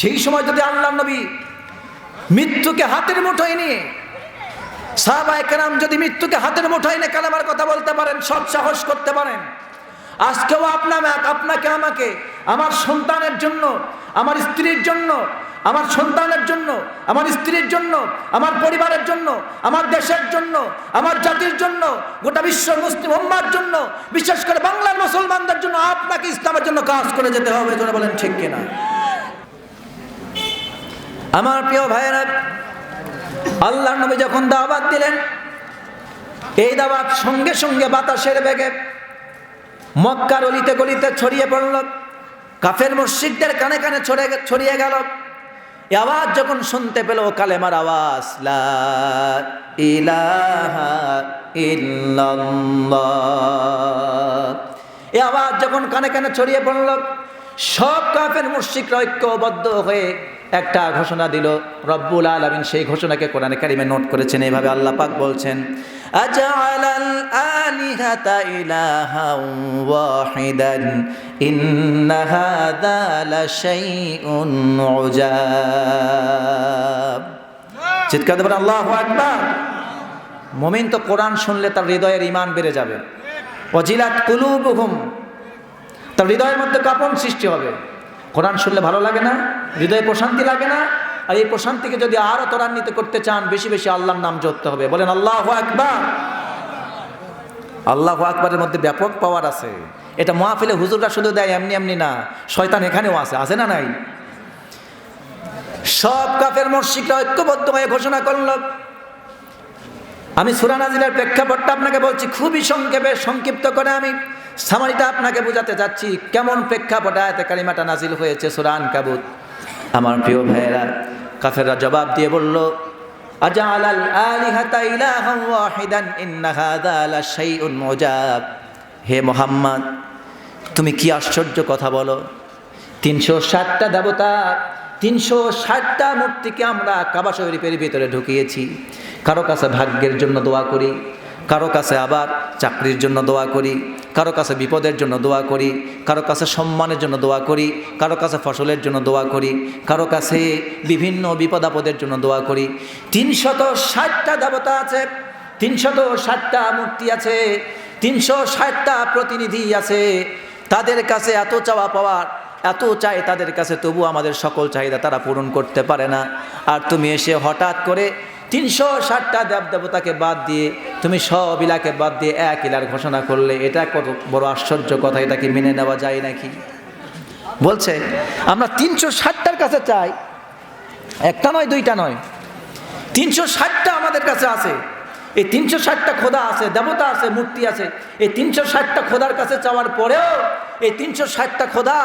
সেই সময় যদি আল্লাহ নবী মৃত্যুকে হাতের মুঠোয় নিয়ে, সাহাবায়ে কেরাম যদি মৃত্যুকে হাতের মুঠোয় নিয়ে কালামার কথা বলতে পারেন সৎ সাহস করতে পারেন। আজকেও আপনার আপনাকে, আমাকে, আমার সন্তানের জন্য, আমার স্ত্রীর জন্য, আমার সন্তানের জন্য, আমার স্ত্রীর জন্য, আমার পরিবারের জন্য, আমার দেশের জন্য, আমার জাতির জন্য, গোটা বিশ্ব মুসলিম উম্মার জন্য, বিশেষ করে বাংলার মুসলমানদের জন্য আপনাকে ইসলামের জন্য কাজ করে যেতে হবে বলেন ঠিক কিনা? আমার প্রিয় ভাইয়েরা আল্লাহ নবী যখন দাওয়াত দিলেন, এই দাওয়াত সঙ্গে সঙ্গে বাতাসের বেগে মক্কার অলিতে গলিতে ছড়িয়ে পড়ল, কাফের মসজিদদের কানে কানে ছড়ে ছড়িয়ে গেল। এ আওয়াজ যখন শুনতে পেল কালেমার আওয়াজ এ আওয়াজ যখন কানে কানে ছড়িয়ে পড়ল, সব কাফের মুশরিকরা ঐক্যবদ্ধ হয়ে একটা ঘোষণা দিল, রব্বুল আলামিন সেই ঘোষণাকে কোরআনে কারিমে নোট করেছেন। এইভাবে আল্লাহ পাক বলছেন চিৎকার দেবেন আল্লাহু আকবার। মুমিন তো কোরআন শুনলে তার হৃদয়ের ইমান বেড়ে যাবে। ওয়াজিলাত কুলুবুহুম, তার হৃদয়ের মধ্যে কাপন সৃষ্টি হবে। কোরআন শুনলে ভালো লাগে না? হৃদয়ে প্রশান্তি লাগে না? আর এই প্রশান্তিকে যদি আরও ত্বরান্বিত করতে চান, বেশি বেশি আল্লাহর নাম জড়তে হবে। বলেন, আল্লাহ আকবার! আল্লাহ আকবরের মধ্যে ব্যাপক পাওয়ার আছে। এটা মহাফিলে হুজুররা শুধু দেয়, এমনি এমনি না। শয়তান এখানেও আছে আছে না নাই? সব কাফের মর্শিকরা ঐক্যবদ্ধ হয়ে ঘোষণা করল। আমি সুরানাজিলের প্রেক্ষাপটটা আপনাকে বলছি, খুবই সংক্ষেপে, সংক্ষিপ্ত করে আমি। সামারিটা আপনাকে বোঝাতে যাচ্ছি, কেমন প্রেক্ষাপটে আয়তে কালিমাটা নাজিল হয়েছে সুরান কাবুত আমার প্রিয় ভাইয়েরা, কাফেররা জবাব দিয়ে বলল আজাল আল আলিহাতা ইলাহান ওয়াহিদান, ইন্না হাযা লাশাইউন মুজাব। হে মোহাম্মদ, তুমি কি আশ্চর্য কথা বলো? তিনশো ষাটটা দেবতা, তিনশো ষাটটা মূর্তিকে আমরা কাবা শরীফের ভিতরে ঢুকিয়েছি। কারও কাছে ভাগ্যের জন্য দোয়া করি কারও কাছে আবার চাকরির জন্য দোয়া করি, কারও কাছে বিপদের জন্য দোয়া করি, কারও কাছে সম্মানের জন্য দোয়া করি, কারও কাছে ফসলের জন্য দোয়া করি, কারও কাছে বিভিন্ন বিপদ আপদের জন্য দোয়া করি। তিনশত ষাটটা দেবতা আছে, তিনশত ষাটটা মূর্তি আছে তিনশো ষাটটা প্রতিনিধি আছে। তাদের কাছে এত চাওয়া পাওয়ার, এত চাই তাদের কাছে, তবু আমাদের সকল চাহিদা তারা পূরণ করতে পারে না। আর তুমি এসে হঠাৎ করে তিনশো ষাটটা দেব দেবতাকে বাদ দিয়ে তুমি সব ইলাকে বাদ দিয়ে এক ইলার ঘোষণা করলে এটা কত বড় আশ্চর্য কথা এটাকে মেনে নেওয়া যায় নাকি? বলছে, আমরা তিনশো ষাটটার কাছে চাই। একটা নয়, দুইটা নয়। তিনশো ষাটটা আমাদের কাছে আছে। এই তিনশো ষাটটা খোদা আছে, দেবতা আছে, মূর্তি আছে। এই তিনশো ষাটটা খোদার কাছে চাওয়ার পরেও এই তিনশো ষাটটা খোদা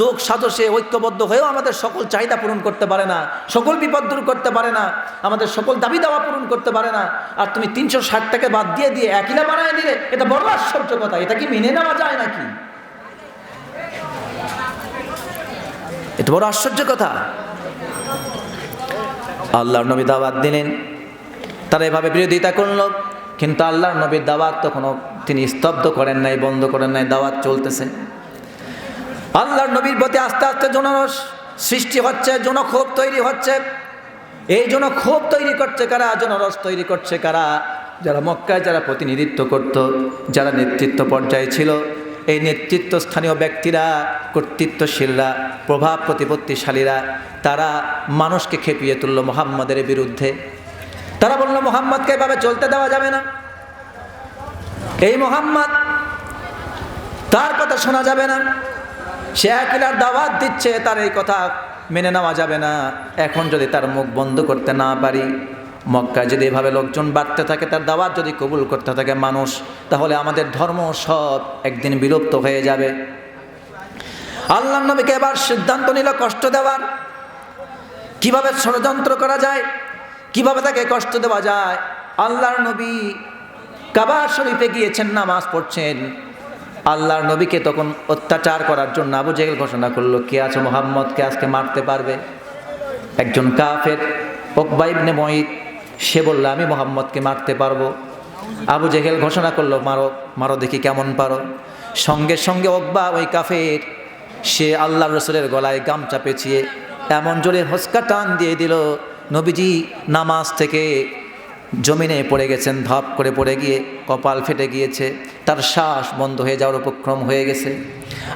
যোগ সাদসে ঐক্যবদ্ধ হয়েও আমাদের সকল চাহিদা পূরণ করতে পারে না, সকল বিপদ দূর করতে পারে না, আমাদের সকল দাবি দাওয়া পূরণ করতে পারে না। আর তুমি তিনশো ষাটটাকে বাদ দিয়ে দিয়ে একইলা বানায় দিলে, এটা বড় আশ্চর্য কথা, এটা কি মেনে নেওয়া যায় নাকি? এটা বড় আশ্চর্য কথা। আল্লাহর নবী দাওয়াত দিলেন। তারা এভাবে বিরোধিতা করল, কিন্তু আল্লাহর নবীর দাওয়াত তখনও তিনি স্তব্ধ করেন নাই, বন্ধ করেন নাই, দাওয়াত চলতেছে। আল্লাহর নবীর প্রতি আস্তে আস্তে জনরস সৃষ্টি হচ্ছে, জনক্ষোভ তৈরি হচ্ছে। এই জন্য জনক্ষোভ তৈরি করছে কারা? জনরস তৈরি করছে কারা? যারা মক্কায় যারা প্রতিনিধিত্ব করত, যারা নেতৃত্ব পর্যায়ে ছিল, এই নেতৃত্ব স্থানীয় ব্যক্তিরা, কর্তৃত্বশীলরা, প্রভাব প্রতিপত্তিশালীরা, তারা মানুষকে খেপিয়ে তুলল মোহাম্মদের বিরুদ্ধে। তারা বলল, মোহাম্মদকে এভাবে চলতে দেওয়া যাবে না। এই মোহাম্মদ তার কথা শোনা যাবে না। সে একিলার দাওয়াত দিচ্ছে, তার এই কথা মেনে নেওয়া যাবে না। এখন যদি তার মুখ বন্ধ করতে না পারি, মক্কায় যদি এভাবে লোকজন বাড়তে থাকে, তার দাওয়াত যদি কবুল করতে থাকে মানুষ, তাহলে আমাদের ধর্ম সব একদিন বিলুপ্ত হয়ে যাবে। আল্লাহ নবীকে এবার সিদ্ধান্ত নিল কষ্ট দেওয়ার। কীভাবে ষড়যন্ত্র করা যায়? কীভাবে তাকে কষ্ট দেওয়া যায়? আল্লাহর নবী কাবার শরীফে গিয়েছেন, নামাজ পড়ছেন। আল্লাহর নবীকে তখন অত্যাচার করার জন্য আবু জেহেল ঘোষণা করল, কে আছে মোহাম্মদকে আজকে মারতে পারবে? একজন কাফের, ওকবা ইবনে মহিত সে বলল, আমি মোহাম্মদকে মারতে পারব। আবু জেহেল ঘোষণা করল, মারো মারো দেখি কেমন পারো। সঙ্গে সঙ্গে ওকবা ওই কাফের, সে আল্লাহ রসুলের গলায় গামচা পেঁচিয়ে এমন জোরে হস্কা টান দিয়ে দিল নবীজি নামাজ থেকে জমিনে পড়ে গেছেন ধপ করে পড়ে গিয়ে কপাল ফেটে গিয়েছে, তার শ্বাস বন্ধ হয়ে যাওয়ার উপক্রম হয়ে গেছে।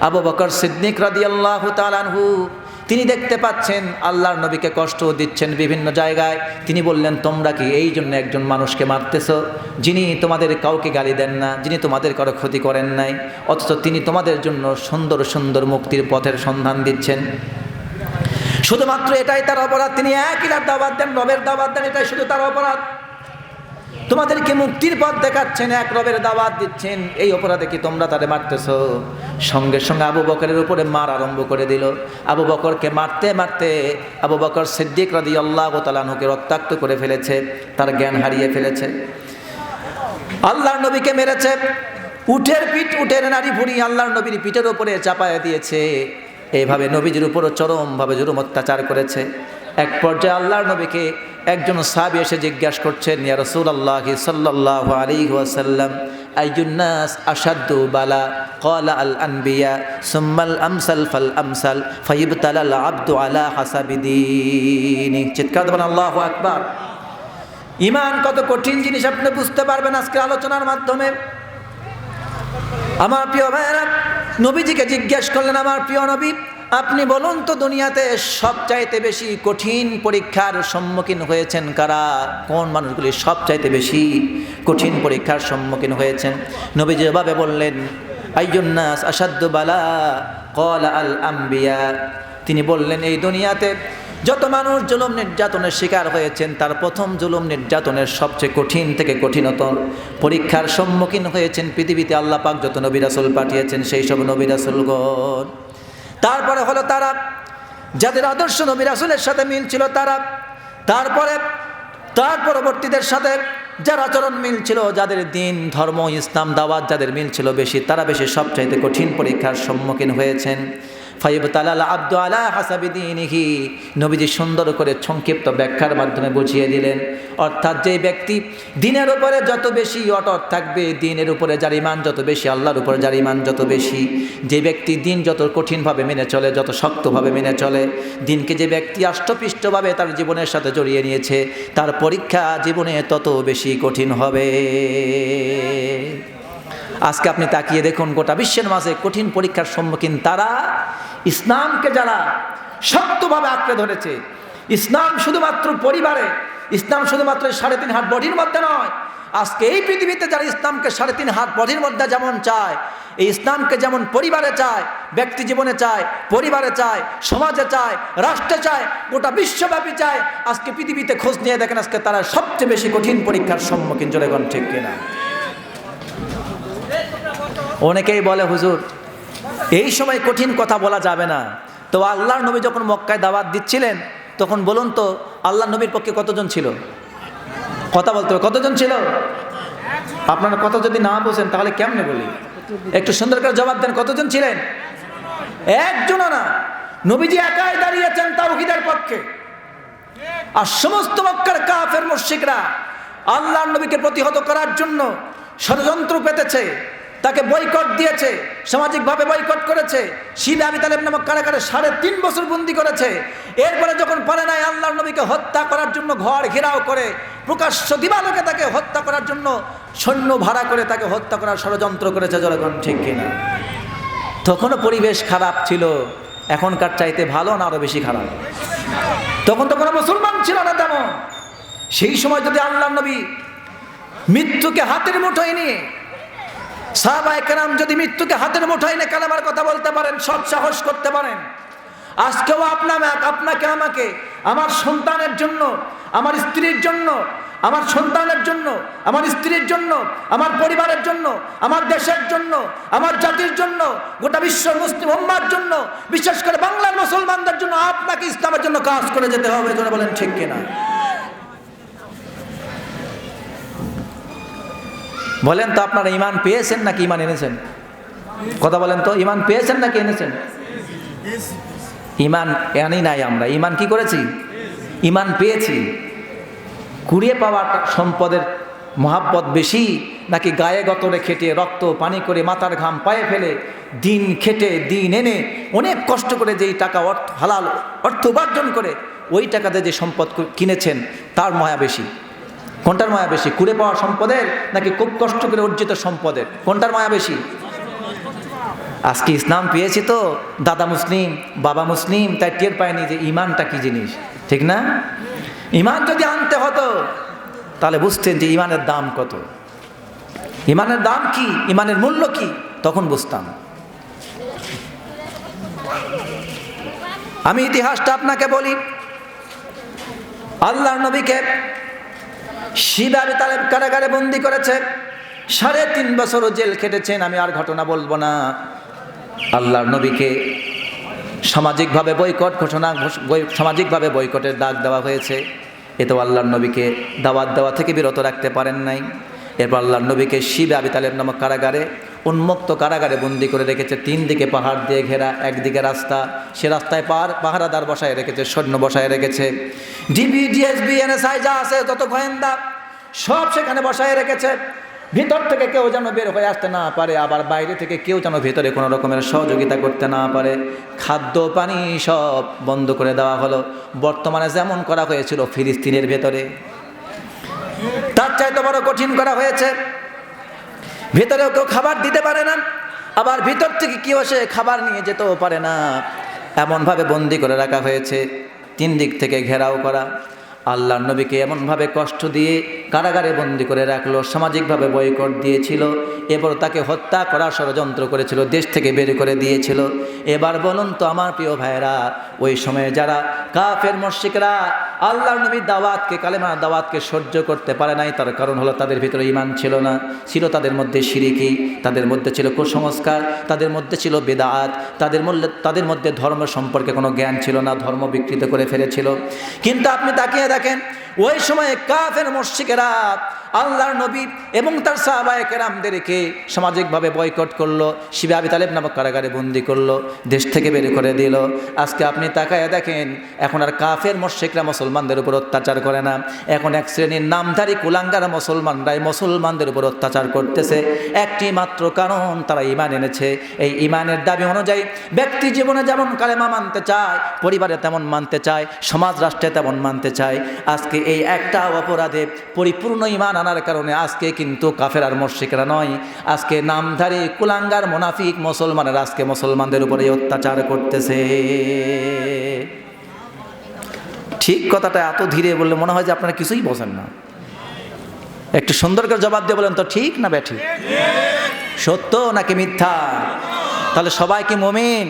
আবু বকর সিদ্দিক রাদি আল্লাহ তালানহু তিনি দেখতে পাচ্ছেন আল্লাহর নবীকে কষ্ট দিচ্ছেন বিভিন্ন জায়গায়। তিনি বললেন, তোমরা কি এই জন্য একজন মানুষকে মারতেছ, যিনি তোমাদের কাউকে গালি দেন না, যিনি তোমাদের কারও ক্ষতি করেন নাই? অথচ তিনি তোমাদের জন্য সুন্দর সুন্দর মুক্তির পথের সন্ধান দিচ্ছেন। শুধুমাত্র এটাই তার অপরাধ। তিনি একই রাত দাবাদ দেন, রবের দাবাদ দেন, এটাই শুধু তার অপরাধ। তোমাদেরকে মুক্তির পথ দেখাচ্ছেন, এক রবের দাওয়াত দিচ্ছেন। এই অপরাধে কি তোমরা তাদের মারতেছ? সঙ্গে সঙ্গে আবু বকরের উপরে মার আরম্ভ করে দিল। আবু বকরকে মারতে মারতে আবু বকর সিদ্দিক রাদি আল্লাহ তালাহুকে রক্তাক্ত করে ফেলেছে, তার জ্ঞান হারিয়ে ফেলেছে। আল্লাহর নবীকে মেরেছে, উঠের পিঠ, উঠের নারী ভুড়ি আল্লাহর নবীর পিঠের ওপরে চাপায়া দিয়েছে। এইভাবে নবীজির উপরও চরমভাবে জুরুম অত্যাচার করেছে। এক পর্যায়ে আল্লাহর নবীকে একজন সাহাবি এসে জিজ্ঞাসা করছেন, ইয়া রসুল আল্লাহ সাল্লাহ আলী ওয়াসাল্লাম আইজুন্নাস আসাদু বালা? কলা আল আনবিয়া, সুম্মাল আমসাল ফাল আমসাল ফাইব তালাল আব্দু আলা হাসাবিদিনী চিৎকার দেবেন, আল্লাহ আকবার। ইমান কত কঠিন জিনিস আপনি বুঝতে পারবেন আজকের আলোচনার মাধ্যমে। আমার প্রিয় ভাইয়েরা নবীজিকে জিজ্ঞেস করলেন, আমার প্রিয় নবী, আপনি বলুন তো দুনিয়াতে সবচাইতে বেশি কঠিন পরীক্ষার সম্মুখীন হয়েছেন কারা? কোন মানুষগুলি সবচাইতে বেশি কঠিন পরীক্ষার সম্মুখীন হয়েছেন? নবীজি এভাবে বললেন আইজুন্নাস আসাদ্দু বালা কল আল আম্বিয়া তিনি বললেন, এই দুনিয়াতে যত মানুষ জুলুম নির্যাতনের শিকার হয়েছেন, তার প্রথম জুলুম নির্যাতনের সবচেয়ে কঠিন থেকে কঠিনতর। পরীক্ষার সম্মুখীন হয়েছেন পৃথিবীতে আল্লাহ পাক যত নবী রাসুল পাঠিয়েছেন, সেই সব নবী রাসুলগণ। তারপরে হলো তারা, যাদের আদর্শ নবী রাসুলের সাথে মিল ছিল তারা। তারপরে, তার পরবর্তীদের সাথে যার আচরণ মিল ছিল, যাদের দিন, ধর্ম, ইসলাম, দাওয়াত যাদের মিল ছিল বেশি, তারা বেশি সবচাইতে কঠিন পরীক্ষার সম্মুখীন হয়েছেন। ফাইব তালাল আব্দু আলা হাসাবিদিনিহি নবীজি সুন্দর করে সংক্ষিপ্ত ব্যাখ্যার মাধ্যমে বুঝিয়ে দিলেন। অর্থাৎ যে ব্যক্তি দিনের উপরে যত বেশি অটট থাকবে, দিনের উপরে যার ইমান যত বেশি, আল্লাহর উপরে যার ইমান যত বেশি, যে ব্যক্তি দিন যত কঠিনভাবে মেনে চলে, যত শক্তভাবে মেনে চলে, দিনকে যে ব্যক্তি আষ্টপৃষ্টভাবে তার জীবনের সাথে জড়িয়ে নিয়েছে, তার পরীক্ষা জীবনে তত বেশি কঠিন হবে। আজকে আপনি তাকিয়ে দেখুন, গোটা বিশ্বের মাঝে কঠিন পরীক্ষার সম্মুখীন তারা। ইসলামকে যারা শক্তভাবে আঁকড়ে ধরেছে, ইসলাম শুধুমাত্র পরিবারে, ইসলাম শুধুমাত্র সাড়ে তিন হাত বডির মধ্যে নয়, আজকে এই পৃথিবীতে যারা ইসলামকে সাড়ে তিন হাত বডির মধ্যে যেমন চায়, এই ইসলামকে যেমন পরিবারে চায়, ব্যক্তি জীবনে চায়, পরিবারে চায়, সমাজে চায়, রাষ্ট্রে চায়, গোটা বিশ্বব্যাপী চায়, আজকে পৃথিবীতে খোঁজ নিয়ে দেখেন আজকে তারা সবচেয়ে বেশি কঠিন পরীক্ষার সম্মুখীন জনগণ ঠিক কিনা। অনেকেই বলে, হুজুর, এই সময় কঠিন কথা বলা যাবে না। তো আল্লাহর নবী যখন মক্কায় দাওয়াত দিচ্ছিলেন, তখন বলুন তো আল্লাহ নবীর পক্ষে কতজন ছিল? কথা বলতে হবে, কতজন ছিল? আপনারা কথা যদি না বোঝেন, তাহলে কেমনে বলি? একটু সুন্দর করে জবাব দেন, কতজন ছিলেন? একজনও না। নবীজি একাই দাঁড়িয়েছেন তাওহিদের পক্ষে। আর সমস্ত মক্কার কাফের মুশরিকরা আল্লাহর নবীকে প্রতিহত করার জন্য ষড়যন্ত্র পেতেছে। তাকে বয়কট দিয়েছে, সামাজিকভাবে বয়কট করেছে। শিবে আমি তালেব নামক কারাগারে সাড়ে তিন বছর বন্দি করেছে। এরপরে যখন পারে নাই আল্লাহর নবীকে হত্যা করার জন্য ঘর ঘেরাও করে, প্রকাশ্য দিবালোকে তাকে হত্যা করার জন্য সৈন্য ভাড়া করে তাকে হত্যা করার ষড়যন্ত্র করেছে, জনগণ ঠিক কিনা? তখনও পরিবেশ খারাপ ছিল। এখনকার চাইতে ভালো না আরও বেশি খারাপ। তখন তো কোনো মুসলমান ছিল না তেমন। সেই সময় যদি আল্লাহ নবী মৃত্যুকে হাতের মুঠোয় নিয়ে সাহাবা একরাম যদি মৃত্যুকে হাতের মুঠোয় নিয়ে কালামার কথা বলতে পারেন, সব সাহস করতে পারেন। আজকেও আপনার আপনাকে, আমাকে, আমার সন্তানের জন্য, আমার স্ত্রীর জন্য, আমার সন্তানের জন্য, আমার স্ত্রীর জন্য, আমার পরিবারের জন্য, আমার দেশের জন্য, আমার জাতির জন্য, গোটা বিশ্ব মুসলিম উম্মার জন্য, বিশেষ করে বাংলার মুসলমানদের জন্য আপনাকে ইসলামের জন্য কাজ করে যেতে হবে বলেন ঠিক কিনা? বলেন তো আপনারা ইমান পেয়েছেন নাকি ইমান এনেছেন? কথা বলেন তো ইমান পেয়েছেন নাকি এনেছেন? ইমান এনি নাই আমরা। ইমান কি করেছি? ইমান পেয়েছি। কুড়িয়ে পাওয়া সম্পদের মহাব্বত বেশি নাকি গায়ে গতরে খেটে, রক্ত, পানি করে, মাথার ঘাম পায়ে ফেলে, দিন খেটে, দিন এনে অনেক কষ্ট করে যেই টাকা অর্থ, হালাল অর্থ উপার্জন করে, ওই টাকাতে যে সম্পদ কিনেছেন, তার মায়া বেশি। কোনটার মায়া বেশি? কুড়ে পাওয়া সম্পদের নাকি খুব কষ্ট করে অর্জিত সম্পদের? কোনটার মায়া বেশি? আজকে ইসলাম পেয়েছি তো, দাদা মুসলিম, বাবা মুসলিম, তাই টের পায়নি যে ইমানটা কি জিনিস। ঠিক না? ইমান যদি আনতে হতো, তাহলে বুঝতেন যে ইমানের দাম কত। ইমানের দাম কি? ইমানের মূল্য কি? তখন বুঝতাম। আমি ইতিহাসটা আপনাকে বলি। আল্লাহর নবীকে শিব আবি তালেব কারাগারে বন্দি করেছে। সাড়ে তিন বছরও জেল খেটেছেন, আমি আর ঘটনা বলব না। আল্লাহর নবীকে সামাজিকভাবে বৈকট ঘোষণা ঘোষ- সামাজিকভাবে বৈকটের দাগ দেওয়া হয়েছে। এ তো আল্লাহর নবীকে দাওয়াত দেওয়া থেকে বিরত রাখতে পারেন নাই। এরপর আল্লাহর নবীকে শিব আবি তালেব নামক কারাগারে উন্মুক্ত কারাগারে বন্দি করে রেখেছে, তিন দিকে পাহাড় দিয়ে ঘেরা, একদিকে রাস্তা। সে রাস্তায় পার পাহারাদার বসায় রেখেছে, সৈন্য বসায় রেখেছে। ডিবি, ডিএসবি, এনএসআই যা আছে যত গোয়েন্দা, সব সেখানে বসায় রেখেছে। ভিতর থেকে কেউ যেন বের হয়ে আসতে না পারে, আবার বাইরে থেকে কেউ যেন ভিতরে কোনো রকমের সহযোগিতা করতে না পারে। খাদ্য পানি সব বন্ধ করে দেওয়া হলো। বর্তমানে যেমন করা হয়েছিল ফিলিস্তিনের ভেতরে, তার চাইতে বড় কঠিন করা হয়েছে ভেতরেও কেউ খাবার দিতে পারে না, আবার ভিতর থেকে কেউ এসে খাবার নিয়ে যেতেও পারে না। এমনভাবে বন্দি করে রাখা হয়েছে, তিন দিক থেকে ঘেরাও করা। আল্লাহর নবীকে এমনভাবে কষ্ট দিয়ে কারাগারে বন্দি করে রাখল, সামাজিকভাবে বয়কট দিয়েছিল এবার তাকে হত্যা করার ষড়যন্ত্র করেছিল, দেশ থেকে বের করে দিয়েছিল। এবার বলুন তো, আমার প্রিয় ভাইরা ওই সময়ে যারা কাফের মস্যিকরা আল্লাহর নবীর দাওয়াতকে, কালেমা দাওয়াতকে সহ্য করতে পারে নাই, তার কারণ হলো তাদের ভিতরে ইমান ছিল না, ছিল তাদের মধ্যে সিরিকি তাদের মধ্যে ছিল কুসংস্কার, তাদের মধ্যে ছিল বেদাত তাদের মধ্যে তাদের মধ্যে ধর্ম সম্পর্কে কোনো জ্ঞান ছিল না, ধর্ম বিকৃত করে ফেলেছিল। কিন্তু আপনি তাকিয়ে দেখেন, ওই সময়ে কাফের মস্যিকেরা আল্লাহর নবী এবং তার সাহাবায়ে কেরামদেরকে সামাজিকভাবে বয়কট করল, শিবে আবি তালেব নামক কারাগারে বন্দি করল, দেশ থেকে বের করে দিল। আজকে আপনি তাকায় দেখেন, এখন আর কাফের মস্যিকরা মুসলমানদের উপর অত্যাচার করে না। এখন এক শ্রেণির নামধারী কুলাঙ্গার মুসলমানরাই মুসলমানদের উপর অত্যাচার করতেছে। একটি মাত্র কারণ তারা ইমান এনেছে। এই ইমানের দাবি অনুযায়ী ব্যক্তি জীবনে যেমন কালেমা মানতে চায়, পরিবারে তেমন মানতে চায়, সমাজ রাষ্ট্রে তেমন মানতে চায়। আজকে এই একটা অপরাধে পরিপূর্ণ ইমান আনার কারণে আজকে কিন্তু কাফের আর মর্শিকরা নয়। আজকে নামধারী কুলাঙ্গার মোনাফিক মুসলমানের আজকে মুসলমানদের উপরে অত্যাচার করতেছে। ঠিক কথাটা এত ধীরে বললে মনে হয় যে আপনারা কিছুই বোঝেন না। একটু সুন্দর করে জবাব দিয়ে বলেন তো ঠিক না ব্যাঠি সত্য নাকি মিথ্যা? তাহলে সবাই কি মমিন?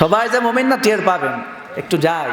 সবাই যে মমিন না টের পাবেন। একটু যায়